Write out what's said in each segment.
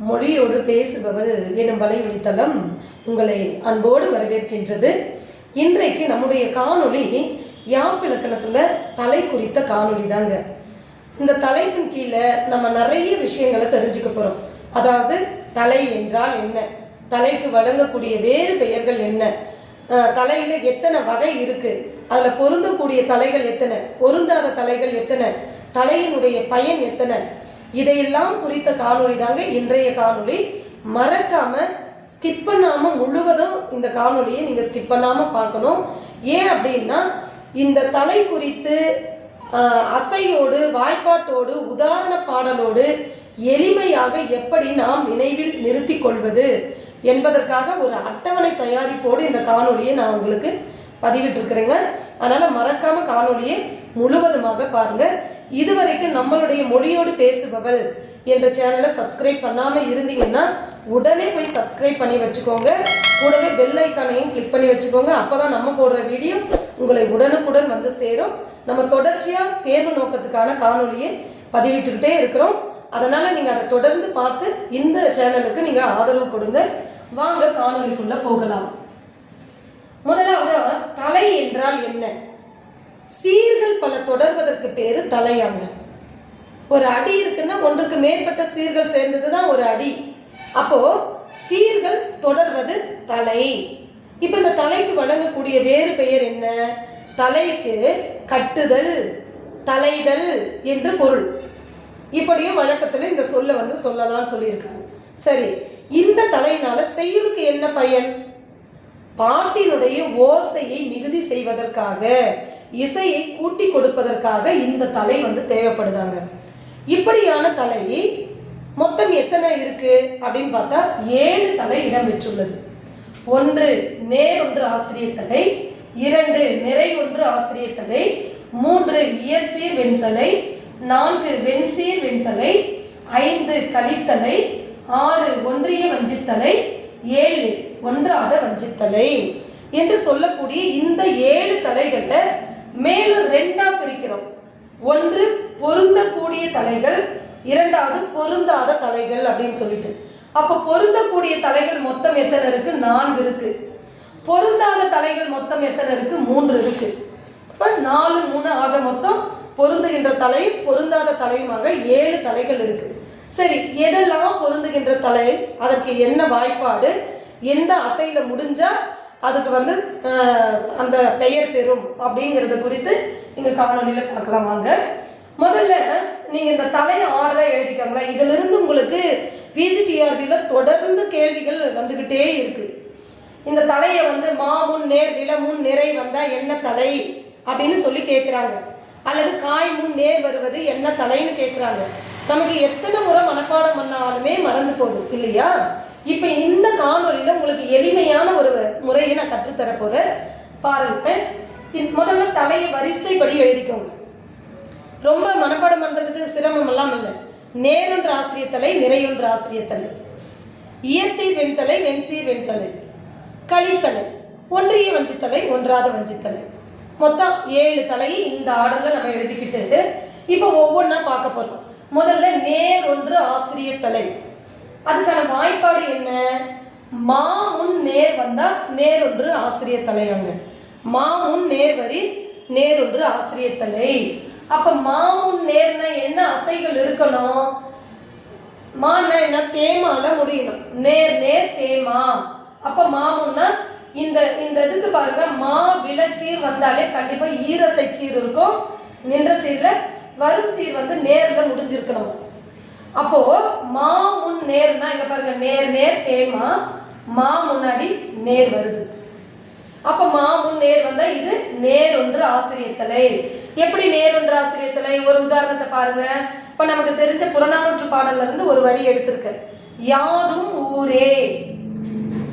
மொழியோடு பேசுபவள் எனும் வலையொலித்தளம் உங்களை அன்போடு வரவேற்கின்றது. இன்றைக்கு நம்முடைய காணொளி யாப்பிலக்கணத்தில் தலை குறித்த காணொளி தாங்க இந்த தலைப்பின் கீழே நம்ம நிறைய விஷயங்களை தெரிஞ்சுக்க போகிறோம் அதாவது தலை என்றால் என்ன? தலைக்கு வழங்கக்கூடிய வேறு பெயர்கள் என்ன? தலையில் எத்தனை வகை இருக்குது அதில் பொருந்தக்கூடிய தலைகள் எத்தனை? பொருந்தாத தலைகள் எத்தனை? தலையினுடைய பயன் எத்தனை? இதையெல்லாம் குறித்த காணொளி தாங்க இன்றைய காணொளி. மறக்காம ஸ்கிப் பண்ணாம முழுவதும் இந்த காணொலியை நீங்க ஸ்கிப் பண்ணாம பார்க்கணும். ஏன் அப்படின்னா இந்த தலை குறித்து அசையோடு வாய்ப்பாட்டோடு உதாரண பாடலோடு எளிமையாக எப்படி நாம் நினைவில் நிறுத்தி கொள்வது என்பதற்காக ஒரு அட்டவணை தயாரிப்போடு இந்த காணொலியை நான் உங்களுக்கு பதிவிட்டிருக்கிறேங்க. அதனால் மறக்காம காணொலியை முழுவதுமாக பாருங்கள் இதுவரைக்கும் நம்மளுடைய மொழியோடு பேசுபவள் என்ற சேனலை சப்ஸ்கிரைப் பண்ணாம இருந்தீங்கன்னா உடனே போய் சப்ஸ்கிரைப் பண்ணி வச்சுக்கோங்க. கூடவே பெல் ஐக்கானையும் கிளிக் பண்ணி வச்சுக்கோங்க. அப்பதான் நம்ம போடுற வீடியோ உங்களை உடனுக்குடன் வந்து சேரும். நம்ம தொடர்ச்சியா தேர்வு நோக்கத்துக்கான காணொலியை பதிவிட்டுக்கிட்டே இருக்கிறோம். அதனால நீங்க அதை தொடர்ந்து பார்த்து இந்த சேனலுக்கு நீங்க ஆதரவு கொடுங்க. வாங்க காணொளிக்குள்ள போகலாம். முதலாவது தலை என்றால் என்ன? சீர்கள் பல தொடர்வதற்கு பேரு தலையாங்க. ஒரு அடி இருக்குன்னா ஒன்றுக்கு மேற்பட்ட சீர்கள் சேர்ந்தது தான் ஒரு அடி. அப்போ சீர்கள் தொடர்வது தலை. இப்போ இந்த தலைக்கு வழங்கக்கூடிய வேறு பெயர் என்ன? தலைக்கு கட்டுதல் தலைதல் என்று பொருள். இப்படியும் வழக்கத்தில் இந்த சொல்ல வந்து சொல்லலாம்னு சொல்லியிருக்காங்க. சரி இந்த தலையினால செய்யுளுக்கு என்ன பயன்? பாட்டினுடைய ஓசையை மிகுதி செய்வதற்காக. இசையை கூட்டி கொடுப்பதற்காக இந்த தலை வந்து தேவைப்படுதாங்க. இப்படியான தலை மொத்தம் எத்தனை இருக்கு அப்படின்னு பார்த்தா ஏழு தலை இடம் பெற்றுள்ளது. ஒன்று நேர் ஒன்று ஆசிரியர் தலை இரண்டு நிறை ஒன்று ஆசிரியர் தலை மூன்று இயற்சீர் வெண்தலை நான்கு வெண்சீர் வெண்தலை ஐந்து கலித்தலை ஆறு ஒன்றிய வஞ்சித்தலை ஏழு ஒன்றாத வஞ்சித்தலை என்று சொல்லக்கூடிய இந்த ஏழு தலைகளை மேலும் ரெண்டா பிரிக்கிறோம். ஒன்று பொருந்தக்கூடிய தலைகள் இரண்டாவது பொருந்தாத தலைகள் அப்படின்னு சொல்லிட்டு. அப்ப பொருந்தக்கூடிய தலைகள் மொத்தம் எத்தனை இருக்கு? நான்கு இருக்கு. பொருந்தாத தலைகள் மொத்தம் எத்தனை இருக்கு? மூன்று இருக்கு. இப்ப நாலு மூணு ஆக மொத்தம் பொருந்துகின்ற தலை பொருந்தாத தலையுமாக ஏழு தலைகள் இருக்கு. சரி எதெல்லாம் பொருந்துகின்ற தலை? அதற்கு என்ன வாய்ப்பாடு? எந்த அசையில முடிஞ்சா அதுக்கு வந்து அந்த பெயர் பெறும் அப்படிங்கிறத குறித்து இங்கே காணொலியில் பார்க்கலாம் வாங்க. முதல்ல நீங்கள் இந்த தலையை ஆர்டராக எழுதிக்கோங்களேன். இதிலிருந்து உங்களுக்கு பிஜிடிஆர்பியில் தொடர்ந்து கேள்விகள் வந்துக்கிட்டே இருக்குது இந்த தலையை வந்து மாமுன் நேர் விலமுன் நிறை வந்தால் என்ன தலை அப்படின்னு சொல்லி கேட்குறாங்க அல்லது காய் முன் நேர் வருவது என்ன தலைன்னு கேட்குறாங்க நமக்கு எத்தனை முறை மனப்பாடம் பண்ணாலுமே மறந்து போதும் இல்லையா? இப்போ இந்த காணொலியில் உங்களுக்கு எளிமையான ஒரு முறையை நான் கற்றுத்தர போகிறேன் பாருங்க. முதல்ல தலையை வரிசைப்படி எழுதிக்கோங்க. ரொம்ப மனப்பாடம் பண்ணுறதுக்கு சிரமம் எல்லாம் இல்லை. நேரொன்று ஆசிரியத்தலை நிறையொன்று ஆசிரியத்தலை. இயற்சீர் வெண்தலை வெண்சீர் வெண்தலை. களித்தலை ஒன்றிய வஞ்சித்தலை ஒன்றாத வஞ்சித்தலை. மொத்தம் ஏழு தலையை இந்த ஆர்டரில் நம்ம எழுதிக்கிட்டு இப்போ ஒவ்வொன்றா பார்க்க போகிறோம் முதல்ல நேர் ஒன்று அதுக்கான வாய்ப்பாடு என்ன? மா முன் நேர் வந்தால் நேரொன்று ஆசிரியர் தலையாங்க மா முன் நேர் வரி நேரொன்று ஆசிரியர் தலை. அப்ப மா முன் நேர்னா என்ன அசைகள் இருக்கணும்? மான்னா என்ன? தேமால முடியணும். நேர் நேர் தேமா. அப்ப மாமுன்னா இந்த இந்த இதுக்கு பாருங்க. மா விளச்சீர் வந்தாலே கண்டிப்பா ஈரசை சீர் இருக்கும். நின்ற சீர்ல வரும் சீர் வந்து நேர்ல முடிஞ்சிருக்கணும். அப்போ மா முன் நேர்னா இங்க பாருங்க நேர் நேர் தேமா மா முன்னாடி நேர் வருது. அப்ப மா முன் நேர் வந்தா இது நேர் ஒன்று ஆசிரியத்தலை. எப்படி நேர் ஒன்று ஆசிரியத்தலை? ஒரு உதாரணத்தை பாருங்க. இப்ப நமக்கு தெரிஞ்ச புறநானூற்று பாடல்ல இருந்து ஒரு வரி எடுத்திருக்க. யாதும் ஊரே.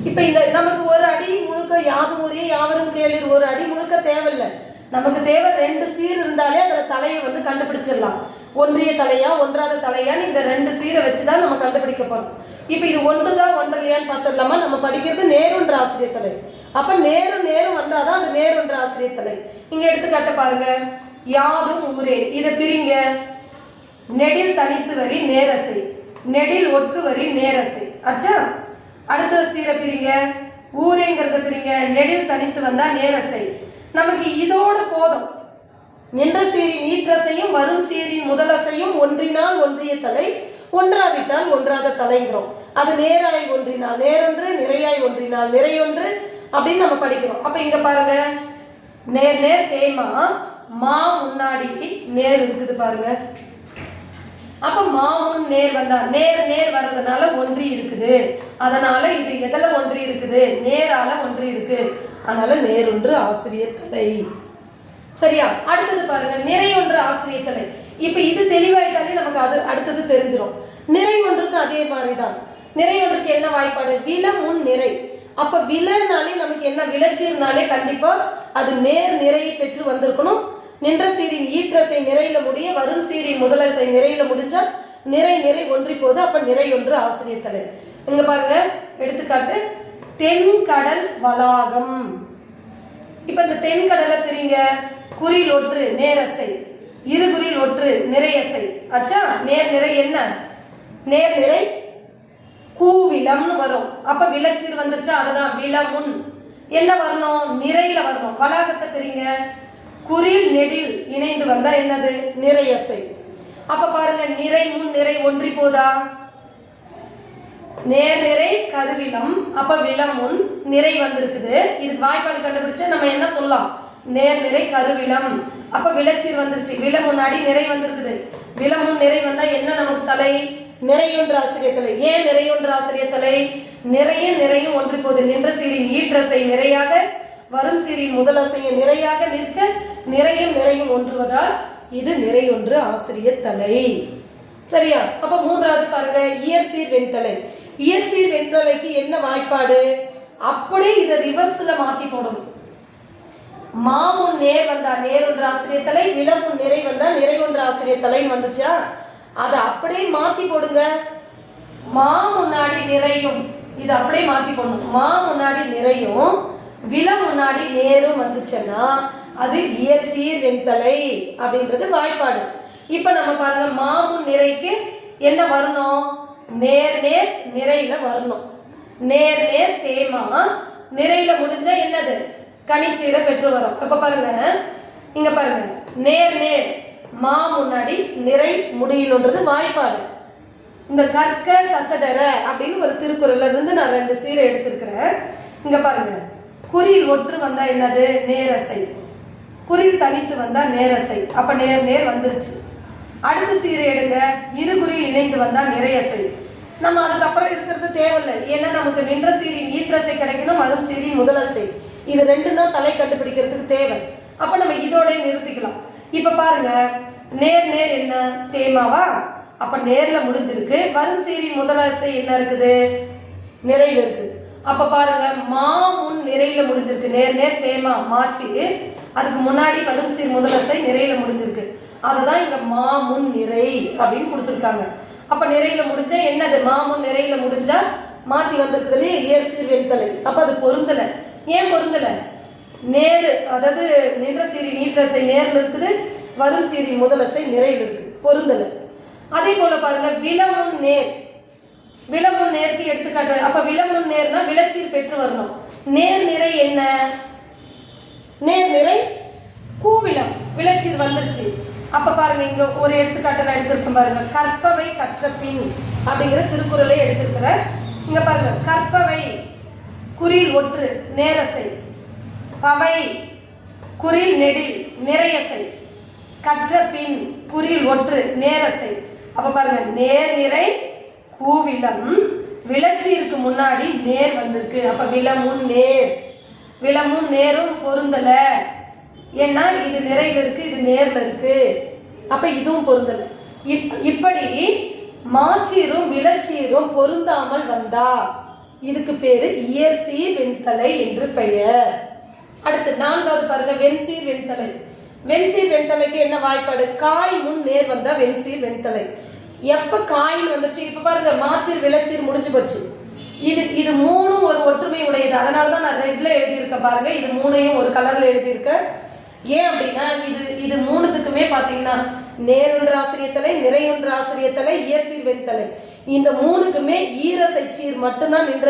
இப்ப இந்த நமக்கு ஒரு அடி முழுக்க யாதும் ஊரே யாவரும் கேளிர். ஒரு அடி முழுக்க தேவையில்லை. நமக்கு தேவை ரெண்டு சீர் இருந்தாலே அதுல தலையை வந்து கண்டுபிடிச்சிடலாம். ஒன்றிய தலையா ஒன்றாத தலையான்னு இந்த ரெண்டு சீரை வச்சு தான் நம்ம கண்டுபிடிக்க போகிறோம் இப்போ இது ஒன்றுதான் ஒன்றலையான்னு பார்த்துடலாமா? நம்ம படிக்கிறது நேருன்ற ஆசிரியர் தலை. நேரும் நேரம் வந்தால் தான் அது நேருன்ற ஆசிரியர் தலை. இங்கே எடுத்துக்காட்ட பாருங்க. யாதும் ஊரே இதை பிரிங்க. நெடில் தனித்து வரி நேரசை நெடில் ஒற்று வரி நேரசை. ஆச்சா அடுத்தது சீரை பிரிங்க. ஊரேங்கிறத பிரிங்க. நெடில் தனித்து வந்தால் நேரசை. நமக்கு இதோட போதும். நின்ற சீரி நீற்றசையும் வரும் சீரி முதலசையும் ஒன்றினால் ஒன்றிய தலை ஒன்றாவிட்டால் ஒன்றாத தலைங்கிறோம். அது நேராய் ஒன்றினால் நேரொன்று நிறையாய் ஒன்றினால் நிறையொன்று அப்படின்னு நம்ம படிக்கிறோம். அப்ப இங்க பாருங்க. நேர் நேர் தேய்மா மா முன்னாடி நேர் இருக்குது பாருங்க. அப்ப மாமுன் நேர் வந்தா நேர் நேர் வர்றதுனால ஒன்றி இருக்குது. அதனால இது எதில் ஒன்றி இருக்குது? நேரால ஒன்றி இருக்கு. அதனால நேரொன்று ஆசிரியர் தலை. சரியா? அடுத்தது பாருங்க நிறை ஒன்று ஆசிரியத்தலை. இப்ப இது தெளிவாயிட்டாலே நமக்கு அது அடுத்தது தெரிஞ்சிடும் நிறை ஒன்றுக்கு அதே மாதிரிதான். நிறை ஒன்றுக்கு என்ன வாய்ப்பாடு? வில முன் நிறை. அப்ப விலனாலே நமக்கு என்ன? விளைச்சீர்னாலே கண்டிப்பா அது நேர் நிறையை பெற்று வந்திருக்கணும். நின்ற சீரின் ஈற்றசை நிறையில முடிய வரும் சீரின் முதலசை நிறையில முடிஞ்சா நிறை நிறை ஒன்றி போது அப்ப நிறை ஒன்று ஆசிரியத்தலை. இங்க பாருங்க எடுத்துக்காட்டு தென்கடல் வளாகம். இப்ப இந்த தென்கடலை பிரிங்க குறில் ஒற்று நேரசை இருகுறில் ஒற்று நிறையசை அச்சா நேர் நிறை என்ன? நேர் நிறை கூவிலம்னு வரும். அப்ப விளைச்சீர் வந்துச்சா? அதுதான் விலமுன் என்ன வரணும்? நிறையில வரணும். வளாகத்தை பிரிங்க. குறில் நெடில் இணைந்து வந்தா என்னது? நிறையசை அப்ப பாருங்க நிறை முன் நிறை ஒன்றி போதா? நேர் நிறை கருவிலம் அப்ப விலமுன் நிறை வந்திருக்குது. இதுக்கு வாய்ப்பாடு கண்டுபிடிச்சா நம்ம என்ன சொல்லலாம்? நேர் நிறை கருவிலம். அப்ப விளைச்சீர் வந்துருச்சு. வில முன்னாடி நிறை வந்திருக்குது. விலமுன் நிறை வந்தா என்ன நமக்கு தலை? நிறையொன்று ஆசிரியர் தலை ஏன் நிறையொன்று ஆசிரியர் தலை நிறைய நிறையும் ஒன்று போது நின்ற சீரின் ஈற்றசை நிறையாக வரும் சீரின் முதலசையும் நிறையாக நிற்க நிறையும் நிறையும் ஒன்றுவதால் இது நிறையொன்று ஆசிரியர் தலை சரியா? அப்ப மூன்றாவது பாருங்க. இயற்சீர் வெண்தலை. இயற்சீர் வெற்றலைக்கு என்ன வாய்ப்பாடு? அப்படியே இதை ரிவர்ஸ்ல மாத்தி போடணும். மாமுன் நேர் வந்தா நேர் ஒன்று ஆசிரியர் தலை விலமுன் நிறை வந்தா நிறை ஒன்று ஆசிரியர் தலைன்னு வந்துச்சா? அதை அப்படியே மாத்தி போடுங்க. மா முன்னாடி நிறையும் இது அப்படியே மாத்தி போடணும். மா முன்னாடி நிறையும் வில முன்னாடி நேரும் வந்துச்சுன்னா அது இயற்சீர் வெண்தலை அப்படின்றது வாய்ப்பாடு. இப்போ நம்ம பாருங்க மாமுன் நிறைக்கு என்ன வரணும்? நேர் நேர் நிறையில வரணும். நேர் நேர் தேமா நிறையில முடிஞ்சா என்னது? கனிச்சீரை பெற்று வரும். அப்ப பாருங்க. இங்க பாருங்க. நேர் நேர் மா முன்னாடி நிறை முடியணுன்றது வாய்ப்பாடு. இந்த கற்க கசடர அப்படின்னு ஒரு திருக்குறள்ல இருந்து நான் ரெண்டு சீரை எடுத்திருக்கிறேன். இங்க பாருங்க. குறில் ஒற்று வந்தா என்னது? நேரசை. குறில் தனித்து வந்தா நேரசை. அப்ப நேர் நேர் வந்துருச்சு. அடுத்த சீரை எடுங்க. இருகுறில் இணைந்து வந்தால் நிறைய செய் நம்ம அதுக்கப்புறம் இருக்கிறது தேவையில்லை. ஏன்னா நமக்கு நின்ற சீரின் ஈற்றசை கிடைக்கணும் வரும் சீரின் முதலசை இது ரெண்டும் தான் தலை கண்டுபிடிக்கிறதுக்கு தேவை. அப்ப நம்ம இதோட நிறுத்திக்கலாம். இப்ப பாருங்க நேர் நேர் என்ன? தேமாவா அப்ப நேர்ல முடிஞ்சிருக்கு. வரும் சீரின் முதலசை என்ன இருக்குது? நிறையில் இருக்கு. அப்ப பாருங்க மா முன் நிறையில் முடிஞ்சிருக்கு. நேர் நேர் தேமா மாச்சு. அதுக்கு முன்னாடி வரும் சீர் முதலசை நிறையில முடிஞ்சிருக்கு. அதுதான் இங்க மாமுன் நிறை அப்படின்னு கொடுத்துருக்காங்க. அப்ப நிறையில முடிஞ்சா என்னது? மாமுன் நிறையில் நிறையில முடிஞ்சா மாத்தி வந்திருக்கிறதுலே இயர் சீர் வெண்தலை அப்ப அது பொருந்தல. ஏன் பொருந்தல? நேரு அதாவது நின்ற சீரி நீற்றசை நேரில் இருக்குது வரும் சீரி முதலசை நிறையில் இருக்கு. பொருந்தல. அதே போல பாருங்க விலமுன் நேர். விலமுன் நேருக்கு எடுத்துக்காட்டு அப்ப விலமுன் நேர்னா விளச்சீர் பெற்று வரணும். நேர் நிறை என்ன? நேர் நிறை கூவிலம். விளச்சீர் வந்துருச்சு. அப்ப பாருங்க இங்க ஒரு எடுத்துக்காட்டு நான் எடுத்திருக்கேன் பாருங்க. கற்பவை கற்ற பின் அப்படிங்கிற திருக்குறளை எடுத்திருக்கிறேன் இங்க பாருங்க கற்பவை குறில் ஒற்று நேரசை. பவை குறில் நெடில் நிறையசை. கற்ற பின் குறில் ஒற்று நேரசை. அப்ப பாருங்க நேர் நிறை கூவிலம். விளச்சீருக்கு முன்னாடி நேர் வந்திருக்கு. அப்ப விளமும் நேர். விளமும் நேரும் பொருந்தலை. ஏன்னா இது நிறையில் இருக்கு இது நேரில் இருக்கு. அப்ப இதுவும் பொருந்தல. இப் இப்படி மாச்சீரும் விளச்சீரும் பொருந்தாமல் வந்தா இதுக்கு பேரு இயற்சீர் வெண்தலை என்று பெயர். அடுத்து நான்காவது பாருங்க வெண்சீர் வெண்தலை. வெண்சீர் வெண்தலைக்கு என்ன வாய்ப்பாடு? காய் முன் நேர் வந்தா வெண்சீர் வெண்தலை. எப்ப காயில் வந்துச்சு? இப்ப பாருங்க மாச்சீர் விளச்சீர் முடிஞ்சு போச்சு. இது இது மூணும் ஒரு ஒற்றுமை உடையது. அதனால தான் நான் ரெட்ல எழுதியிருக்கேன் பாருங்க. இது மூணையும் ஒரு கலர்ல எழுதியிருக்கேன். ஏன் அப்படின்னா இது இது மூணுத்துக்குமே பார்த்தீங்கன்னா நேருன்ற ஆசிரியத்தலை நிறையுன்ற ஆசிரியத்தலை இயற்சீர் வெண்தலை இந்த மூணுக்குமே ஈரசை சீர் மட்டும்தான் நின்ற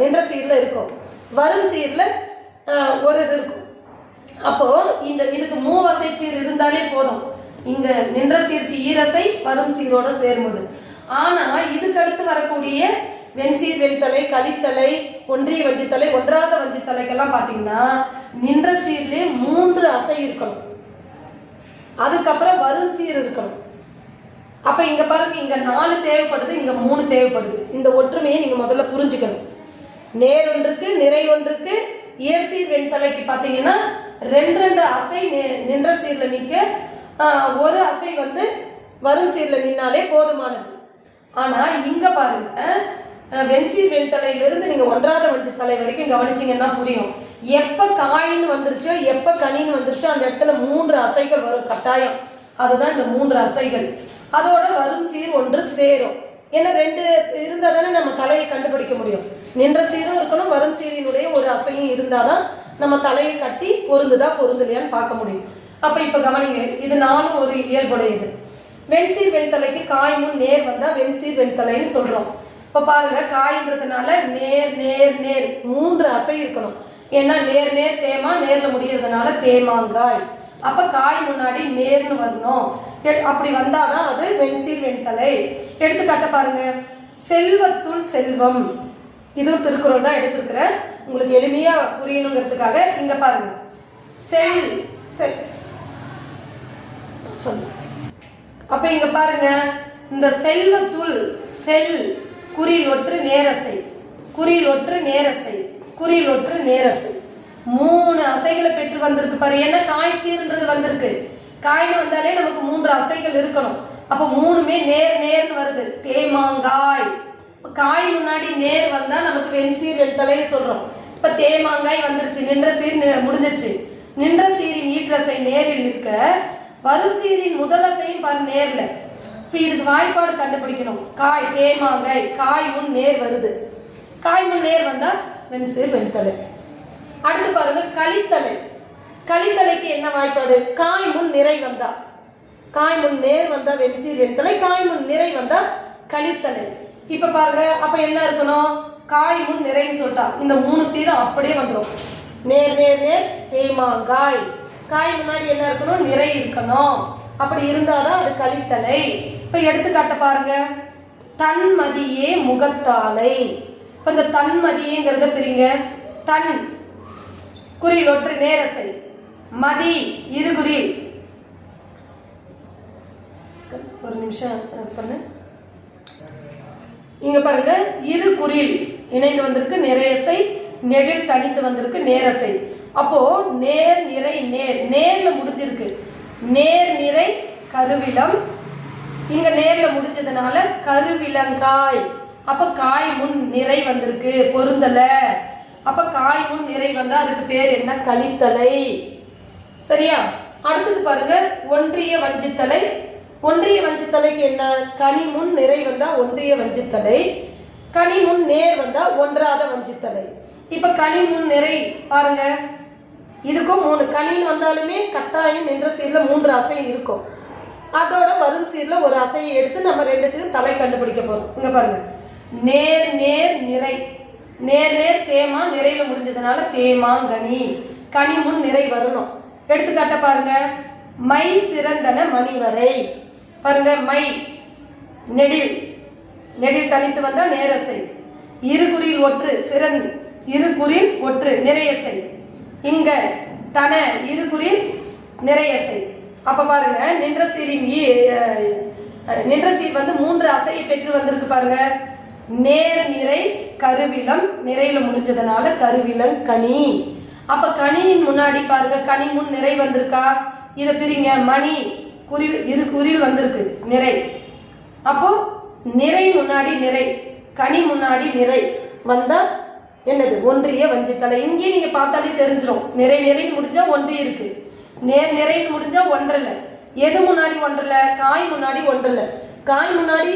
நின்ற சீரில் இருக்கும். வரும் சீரில் ஒரு இது இருக்கும். அப்போ இந்த இதுக்கு மூவசை சீர் இருந்தாலே போதும். இங்க நின்ற சீருக்கு ஈரசை வரும் சீரோட சேரும்போது. ஆனா இதுக்கு அடுத்து வரக்கூடிய வெண்சீர் வெண்தலை கலித்தலை ஒன்றிய வஞ்சித்தலை ஒன்றாத வஞ்சித்தலைக்கெல்லாம் பார்த்தீங்கன்னா நின்ற சீர்லயே மூன்று அசை இருக்கணும். அதுக்கப்புறம் வரும் சீர் இருக்கணும். அப்போ இங்கே பாருங்க இங்கே நாலு தேவைப்படுது இங்கே மூணு தேவைப்படுது. இந்த ஒற்றுமையை நீங்கள் முதல்ல புரிஞ்சுக்கணும். நேர் ஒன்றுக்கு நிறை ஒன்றுக்கு இயற்சீர் வெண்தலைக்கு பார்த்தீங்கன்னா ரெண்டு ரெண்டு அசை நின்ற சீரில் நிற்க ஒரு அசை வந்து வரும் சீரில் நின்னாலே போதுமானது. ஆனால் இங்கே பாருங்கள் வெண்சீர் வெண்தலையிலிருந்து நீங்க ஒன்றாவது வஞ்சு தலை வரைக்கும் கவனிச்சீங்கன்னா புரியும். எப்ப காயின்னு வந்துருச்சோ எப்ப கனின்னு வந்துருச்சோ அந்த இடத்துல மூன்று அசைகள் வரும் கட்டாயம். அதுதான் இந்த மூன்று அசைகள். அதோட வரும் சீர் ஒன்று சேரும். ஏன்னா ரெண்டு இருந்தால் தானே நம்ம தலையை கண்டுபிடிக்க முடியும். நின்ற சீரும் இருக்கணும் வரும் சீரினுடைய ஒரு அசையும் இருந்தாதான் நம்ம தலையை கட்டி பொருந்துதா பொருந்தலையான்னு பார்க்க முடியும். அப்ப இப்ப கவனிங்க இது நானும் ஒரு இயல்புடையது வெண்சீர் வெண்தலைக்கு காய் முன் நேர் வந்தா வெண்சீர் வெண்தலைன்னு சொல்றோம். இப்போ பாருங்க காயின்றதுனால நேர் நேர் நேர் மூன்று அசை இருக்கணும். ஏன்னா நேர் நேர் தேமா நேரில் முடியறதுனால தேமாங்காய். அப்போ காய் முன்னாடி நேர்னு வரணும். அப்படி அப்படி வந்தாதான் அது வெண்சீர் வெண்கலை. எடுத்துக்காட்ட பாருங்க செல்வத்துள் செல்வம். இதுவும் திருக்குறள் தான் எடுத்திருக்கிறேன் உங்களுக்கு எளிமையா புரியணுங்கிறதுக்காக இங்க பாருங்க. செல் செல். சொல்லு அப்ப இங்க பாருங்க இந்த செல்வத்துள் செல் குறில் ஒற்று நேரசை. குறில் ஒற்று நேரசை. குறில் ஒற்று நேரசை. மூணு அசைகளை பெற்று வந்திருக்கு பாரு. என்ன காய்ச்சீர்ன்றது வந்திருக்கு. காய்னு வந்தாலே நமக்கு மூன்று அசைகள் இருக்கணும். அப்போ மூணுமே நேர் நேர்னு வருது. தேமாங்காய். இப்போ காய் முன்னாடி நேர் வந்தால் நமக்கு வெண்சீர் எடுத்தலைன்னு சொல்கிறோம் இப்போ தேமாங்காய் வந்துருச்சு. நின்ற சீர் முடிஞ்சிச்சு நின்ற சீரின் ஈற்றசை நேரில் நிற்க வரும் சீரின் முதலசையும் பாரு நேரில். இப்போ இதுக்கு வாய்ப்பாடு கண்டுபிடிக்கணும். காய் தேமாங்காய் காய் முன் நேர் வருது. காய் முன் நேர் வந்தா வெண்சீர் வெண்தலை அடுத்து பாருங்க கலித்தலை. கலித்தலைக்கு என்ன வாய்ப்பாடு? காய் முன் நிறை வந்தா. காய் முன் நேர் வந்தா வெண்சீர் வெண்தலை காய் முன் நிறை வந்தா கலித்தலை. இப்ப பாருங்க அப்ப என்ன இருக்கணும்? காய் முன் நிறைன்னு சொல்லிட்டா. இந்த மூணு சீரும் அப்படியே வந்துடும் நேர் நேர் நேர் தேமாங்காய் காய் முன்னாடி என்ன இருக்கணும்? நிறை இருக்கணும். அப்படி இருந்தாதான் அது கழித்தலை. இப்ப எடுத்துக்காட்ட பாருங்க. தன்மதியே முகத்தாலை. இப்ப இந்த தன்மதியேங்கிறத பிரிங்க. தன் குறில் ஒற்று நேரசை. மதி இருகுறில் ஒரு நிமிஷம் பண்ணு. இங்க பாருங்க இரு குறில் இணைந்து வந்திருக்கு நிறையசை நெடில் தனித்து வந்திருக்கு நேரசை. அப்போ நேர் நிறை நேர். நேர்ல முடிஞ்சிருக்கு. நேர் நிறை கருவிலம் இங்க நேர்ல முடிஞ்சதுனால கருவிலங்காய். அப்ப காய் முன் நிறை வந்திருக்கு பொருந்தல. அப்ப காய் முன் நிறை வந்தா அதுக்கு பேர் என்ன? கலித்தலை சரியா? அடுத்தது பாருங்க ஒன்றிய வஞ்சித்தலை. ஒன்றிய வஞ்சித்தலைக்கு என்ன? கனி முன் நிறை வந்தா ஒன்றிய வஞ்சித்தலை. கனி முன் நேர் வந்தா ஒன்றாத வஞ்சித்தலை. இப்ப கனி முன் நிறை பாருங்க. இதுக்கும் மூணு. கனின்னு வந்தாலுமே கட்டாயம் நின்ற சீரில் மூன்று அசை இருக்கும். அதோட வரும் சீரில் ஒரு அசையை எடுத்து நம்ம ரெண்டுத்தையும் தலை கண்டுபிடிக்க போகிறோம் இங்கே பாருங்கள் நேர் நேர் நிறை. நேர் நேர் தேமா நிறையில் முடிஞ்சதுனால தேமாங்கனி. கனி முன் நிறை வரணும். எடுத்துக்காட்ட பாருங்க. மை சிறந்தன மணிவரை. பாருங்க மை. நெடில். நெடில் தனித்து வந்தால் நேரசை. இருகுறில் ஒற்று சிறந் இருகுறில் ஒற்று நிறையசை. இங்க தன இருகுறின் நிறைய செய். அப்ப பாருங்க நின்ற சீரின் நின்ற சீர் வந்து மூன்று அசையை பெற்று வந்திருக்கு பாருங்க. நேர் நிறை கருவிலம் நிறையில முடிஞ்சதுனால கருவிலம் கனி. அப்ப கனியின் முன்னாடி பாருங்க கனி முன் நிறை வந்திருக்கா? இத பிரிங்க மணி குறில் இரு குறில் வந்திருக்கு நிறை. அப்போ நிறை முன்னாடி நிறை கனி முன்னாடி நிறை வந்தா என்னது ஒன்றிய வஞ்சித்தலை. இங்கேயே நீங்க பார்த்தாலே தெரிஞ்சிடும் நிறை நிறை முடிஞ்சா ஒன்று இருக்கு. நேர் நிறை முடிஞ்சா ஒன்றில் எது முன்னாடி ஒன்றில் காய் முன்னாடி ஒன்றில் காய் முன்னாடி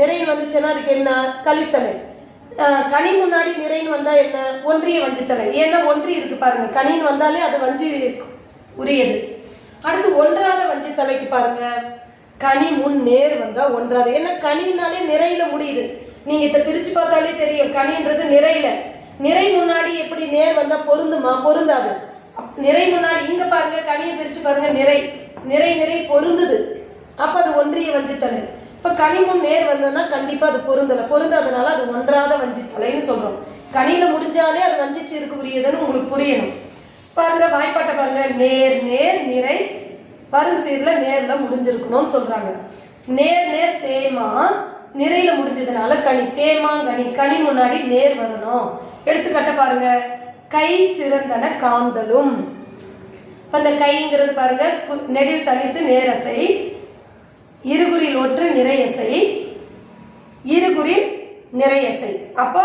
நிறைய வந்துச்சுன்னா அதுக்கு என்ன? கழித்தலை. கனி முன்னாடி நிறைன்னு வந்தா என்ன? ஒன்றிய வஞ்சித்தலை. ஏன்னா ஒன்றி இருக்கு பாருங்க. கனின்னு வந்தாலே அது வஞ்சி உரியது. அடுத்து ஒன்றாத வஞ்சித்தலைக்கு பாருங்க. கனி முன் நேர் வந்தா ஒன்றாது. ஏன்னா கனினாலே நிறையில முடியுது. நீங்க இதை பிரிச்சு பார்த்தாலே தெரியும். கனின்றது நிறையில. நிறை முன்னாடி எப்படி நேர் வந்தா பொருந்துமா? பொருந்தாது. அப்- நிறை முன்னாடி இங்க பாருங்க கனியை பிரிச்சு பாருங்க நிறை. நிறை நிறை பொருந்துது. அப்ப அது ஒன்றிய வஞ்சித்தலை. இப்ப கனி முன் நேர் வந்ததுன்னா கண்டிப்பா அது பொருந்தல. பொருந்தாதனால அது ஒன்றாத வஞ்சித்தலைன்னு சொல்றோம். கனியில முடிஞ்சாலே அது வஞ்சிச்சு இருக்க உரியதுன்னு உங்களுக்கு புரியணும். பாருங்க வாய்ப்பாட்டை பாருங்க. நேர் நேர் நிறை. வரும் சீர்ல நேர்ல முடிஞ்சிருக்கணும்னு சொல்றாங்க. நேர் நேர் தேமா நிறையில முடிஞ்சதுனால கனி. தேமா கனி. கனி முன்னாடி நேர் வரணும். எடுத்துக்காட்ட பாருங்க. கை சிறந்தன காந்தலும். இப்ப இந்த கைங்கிறது பாருங்க நெடில் தனித்து நேரசை இருகுறில் ஒற்று நிறையசை இருகுறில் நிறையசை. அப்போ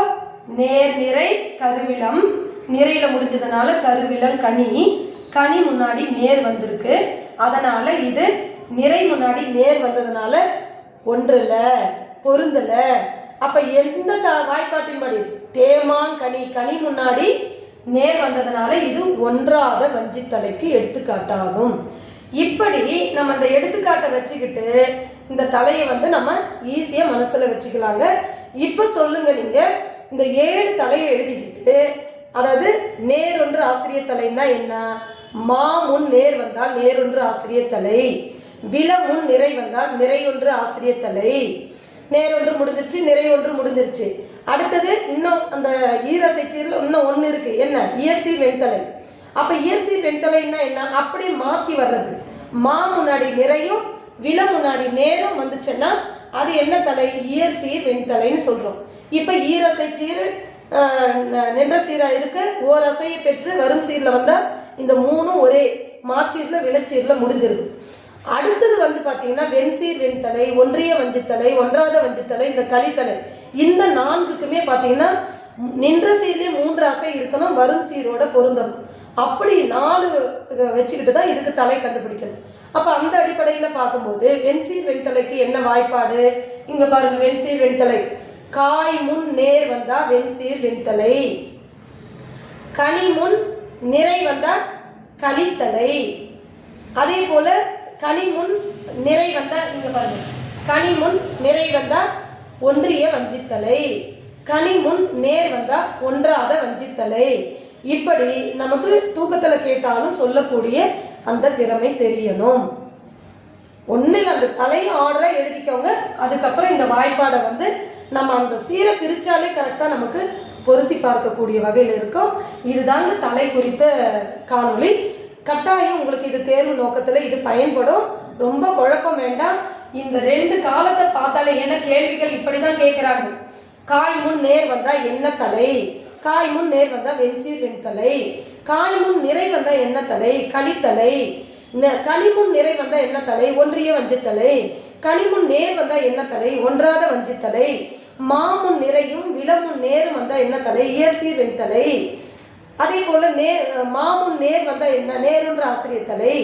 நேர் நிறை கருவிளம் நிறையில முடிஞ்சதுனால கருவிலம் கனி கனி முன்னாடி நேர் வந்திருக்கு. அதனால இது நிறை முன்னாடி நேர் வந்ததுனால ஒன்றுல பொருந்தல. அப்ப எந்த வாய்ப்பாட்டின் படி? தேமாங் கனி கனி முன்னாடி நேர் வந்ததுனால இது ஒன்றாத வஞ்சித்தலைக்கு எடுத்துக்காட்டாகும். இப்படி நம்ம அந்த எடுத்துக்காட்டை வச்சுக்கிட்டு இந்த தலையை வந்து நம்ம ஈஸியாக மனசில் வச்சுக்கலாங்க. இப்போ சொல்லுங்க நீங்கள் இந்த ஏழு தலையை எழுதிக்கிட்டு அதாவது நேர் ஒன்று ஆசிரியர் தலைன்னா என்ன? மா முன் நேர் வந்தால் நேர் ஒன்று ஆசிரியர் தலை. வில முன் நிறை வந்தால் நிறை ஒன்று ஆசிரியர் தலை. நேர் ஒன்று முடிஞ்சிருச்சு நிறை ஒன்று முடிஞ்சிருச்சு. அடுத்தது இன்னும் அந்த ஈரசை சீரில் இன்னும் ஒன்று இருக்கு. என்ன? இயற்சி வெண்தலை. அப்போ இயற்சி வெண்தலைன்னா என்ன? அப்படி மாற்றி வர்றது. மா முன்னாடி நிறையும் வில முன்னாடி நேரம் வந்துச்சுன்னா அது என்ன தலை? இயற்சீர் வெண்தலைன்னு சொல்கிறோம் இப்போ ஈரசை சீர் நின்ற சீராக இருக்கு. ஓர் அசையை பெற்று வரும் சீரில் வந்தால் இந்த மூணும் ஒரே மாச்சீரில் விளச்சீரில் முடிஞ்சிருது. அடுத்தது வந்து பார்த்தீங்கன்னா வெண்சீர் வெண்தலை ஒன்றிய வஞ்சித்தலை ஒன்றாத வஞ்சித்தலை இந்த கலித்தலை. இந்த நான்குக்குமே பார்த்தீங்கன்னா நின்ற சீர்லேயே மூன்று அசை இருக்கணும் வரும் சீரோட பொருந்தணும். அப்படி நாலு வச்சுக்கிட்டு தான் இதுக்கு தலை கண்டுபிடிக்கணும். அப்போ அந்த அடிப்படையில் பார்க்கும்போது வெண்சீர் வெண்தலைக்கு என்ன வாய்ப்பாடு? இங்கே பாருங்க வெண்சீர் வெண்தலை காய் முன் நேர் வந்தா வெண்சீர் வெண்தலை கனி முன் நிறை வந்தா கலித்தலை அதே போல கனி முன் நிறை வந்தா இங்க பாருங்க கனி முன் நிறை வந்தா ஒன்றிய வஞ்சித்தலை. கனி முன் நேர் வந்தா ஒன்றாத வஞ்சித்தலை. இப்படி நமக்கு தூக்கத்துல கேட்டாலும் சொல்லக்கூடிய அந்த திறமை தெரியணும். ஒன்றில் அந்த தலையை ஆர்டராக எழுதிக்கோங்க. அதுக்கப்புறம் இந்த வாய்ப்பாடை வந்து நம்ம அந்த சீரை பிரித்தாலே கரெக்டாக நமக்கு பொருத்தி பார்க்கக்கூடிய வகையில் இருக்கும். இதுதாங்க தலை குறித்த காணொளி. கட்டாயம் உங்களுக்கு இது தேர்வு நோக்கத்தில் இது பயன்படும். ரொம்ப குழப்பம் வேண்டாம். இந்த ரெண்டு காலத்தை பார்த்தாலே என்ன கேள்விகள் இப்படி தான் கேட்குறாங்க காய் முன் நேர் வந்தா என்ன தலை? காய் முன் நேர் வந்தா வெண்சீர் வெண்தலை காய் முன் நிறை வந்தா என்ன தலை? கலித்தலை ந- கனிமுன் நிறை வந்தா என்ன தலை? ஒன்றிய வஞ்சித்தலை கனிமுன் நேர் வந்தா என்ன தலை? ஒன்றாத வஞ்சித்தலை மாமுன் நிறையும் விலமுன் நேரும் வந்தா என்ன தலை? இயற்சீர் வெண்தலை அதே போல நே மாமுன் நேர் வந்தா என்ன? நேருன்ற ஆசிரியர் தலை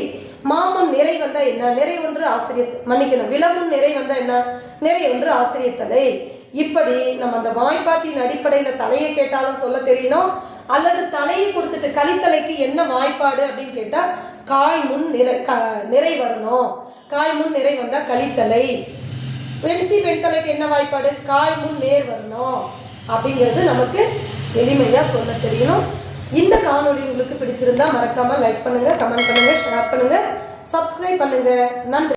மாமுன் நிறை வந்தா என்ன? நிறை ஒன்று ஆசிரியர் மன்னிக்கணும். விலமுன் நிறை வந்தா என்ன? நிறை ஒன்று ஆசிரியர் தலை இப்படி நம்ம அந்த வாய்ப்பாட்டின் அடிப்படையில தலையை கேட்டாலும் சொல்ல தெரியணும். அல்லது தலையை கொடுத்துட்டு கலித்தலைக்கு என்ன வாய்ப்பாடு அப்படின்னு கேட்டா காய் முன் நிறை க நிறை வரணும். காய் முன் நிறை வந்தா கலித்தலை. வெண்சி வெண்தலைக்கு என்ன வாய்ப்பாடு? காய் முன் நேர் வரணும். அப்படிங்கிறது நமக்கு எளிமையா சொல்ல தெரியணும். இந்த காணொளி உங்களுக்கு பிடிச்சிருந்தா மறக்காம லைக் பண்ணுங்க கமெண்ட் பண்ணுங்க ஷேர் பண்ணுங்க. சப்ஸ்கிரைப் பண்ணுங்க. நன்றி.